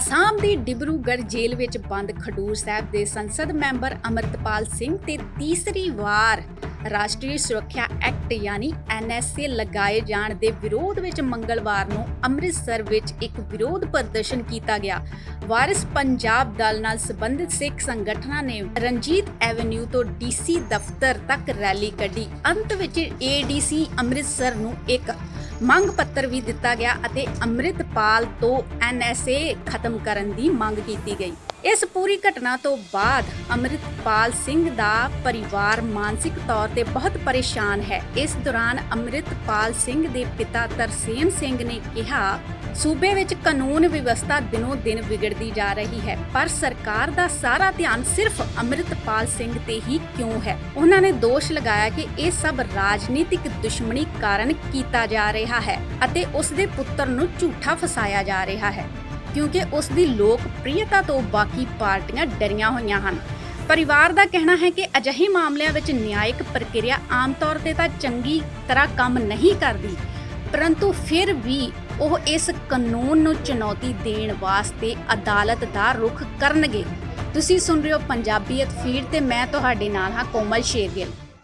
ਅਸਾਮ ਦੀ ਡਿਬਰੂਗੜ੍ਹ ਜੇਲ੍ਹ ਵਿੱਚ ਬੰਦ ਖਡੂਰ ਸਾਹਿਬ ਦੇ ਸੰਸਦ ਮੈਂਬਰ ਅਮਰਤਪਾਲ ਸਿੰਘ ਤੇ ਤੀਸਰੀ ਵਾਰ ਰਾਸ਼ਟਰੀ ਸੁਰੱਖਿਆ ਐਕਟ ਯਾਨੀ ਐਨਐਸਏ ਲਗਾਏ ਜਾਣ ਦੇ ਵਿਰੋਧ ਵਿੱਚ ਮੰਗਲਵਾਰ ਨੂੰ ਅੰਮ੍ਰਿਤਸਰ ਵਿੱਚ ਇੱਕ ਵਿਰੋਧ ਪ੍ਰਦਰਸ਼ਨ ਕੀਤਾ ਗਿਆ। ਵਾਰਿਸ ਪੰਜਾਬ ਦਲ ਨਾਲ ਸੰਬੰਧਿਤ ਸਿੱਖ ਸੰਗਠਨਾਂ ਨੇ ਰਣਜੀਤ ਐਵੇਨਿਊ ਤੋਂ ਡੀਸੀ ਦਫ਼ਤਰ ਤੱਕ ਰੈਲੀ ਕੱਢੀ। ਅੰਤ ਵਿੱਚ ਏਡੀਸੀ ਅੰਮ੍ਰਿਤਸਰ ਨੂੰ ਇੱਕ ਮੰਗ ਪੱਤਰ ਵੀ ਦਿੱਤਾ ਗਿਆ ਅਤੇ ਅੰਮ੍ਰਿਤਪਾਲ ਤੋਂ ਐਨਐਸਏ ਖਤਮ ਕਰਨ ਦੀ ਮੰਗ ਕੀਤੀ ਗਈ। ਇਸ ਪੂਰੀ ਘਟਨਾ ਤੋਂ ਬਾਅਦ ਅੰਮ੍ਰਿਤਪਾਲ ਸਿੰਘ ਦਾ ਪਰਿਵਾਰ ਮਾਨਸਿਕ ਤੌਰ ਤੇ ਬਹੁਤ ਪਰੇਸ਼ਾਨ ਹੈ। ਇਸ ਦੌਰਾਨ ਅੰਮ੍ਰਿਤਪਾਲ ਸਿੰਘ ਦੇ ਪਿਤਾ ਤਰਸੇਮ ਸਿੰਘ ਨੇ ਕਿਹਾ, ਸੂਬੇ ਵਿੱਚ ਕਾਨੂੰਨ ਵਿਵਸਥਾ ਦਿਨੋ ਦਿਨ ਵਿਗੜਦੀ ਜਾ ਰਹੀ ਹੈ, ਪਰ ਸਰਕਾਰ ਦਾ ਸਾਰਾ ਧਿਆਨ ਸਿਰਫ ਅੰਮ੍ਰਿਤਪਾਲ ਸਿੰਘ ਤੇ ਹੀ ਕਿਉਂ ਹੈ? ਉਹਨਾਂ ਨੇ ਦੋਸ਼ ਲਗਾਇਆ ਕਿ ਇਹ ਸਭ ਰਾਜਨੀਤਿਕ ਦੁਸ਼ਮਣੀ ਕਾਰਨ ਕੀਤਾ ਜਾ ਰਿਹਾ ਹੈ ਅਤੇ ਉਸ ਦੇ ਪੁੱਤਰ ਨੂੰ ਝੂਠਾ ਫਸਾਇਆ ਜਾ ਰਿਹਾ ਹੈ। ਕਿਉਂਕਿ ਉਸ ਦੀ ਲੋਕਪ੍ਰਿਯਤਾ ਤੋਂ ਬਾਕੀ ਪਾਰਟੀਆਂ ਡਰੀਆਂ ਹੋਈਆਂ ਹਨ। ਪਰਿਵਾਰ ਦਾ ਕਹਿਣਾ ਹੈ ਕਿ ਅਜਿਹੇ ਮਾਮਲਿਆਂ ਵਿੱਚ ਨਿਆਇਕ ਪ੍ਰਕਿਰਿਆ ਆਮ ਤੌਰ ਤੇ ਤਾਂ ਚੰਗੀ ਤਰ੍ਹਾਂ ਕੰਮ ਨਹੀਂ ਕਰਦੀ, ਪਰੰਤੂ ਫਿਰ ਵੀ ਉਹ ਇਸ ਕਾਨੂੰਨ ਨੂੰ ਚੁਣੌਤੀ ਦੇਣ ਵਾਸਤੇ ਅਦਾਲਤ ਦਾ ਰੁਖ ਕਰਨਗੇ। ਤੁਸੀਂ ਸੁਣ ਰਹੇ ਹੋ ਪੰਜਾਬੀਅਤ ਫੀਡ ਤੇ ਮੈਂ ਤੁਹਾਡੇ ਨਾਲ ਹਾਂ ਕੋਮਲ ਸ਼ੇਰਗਿੱਲ।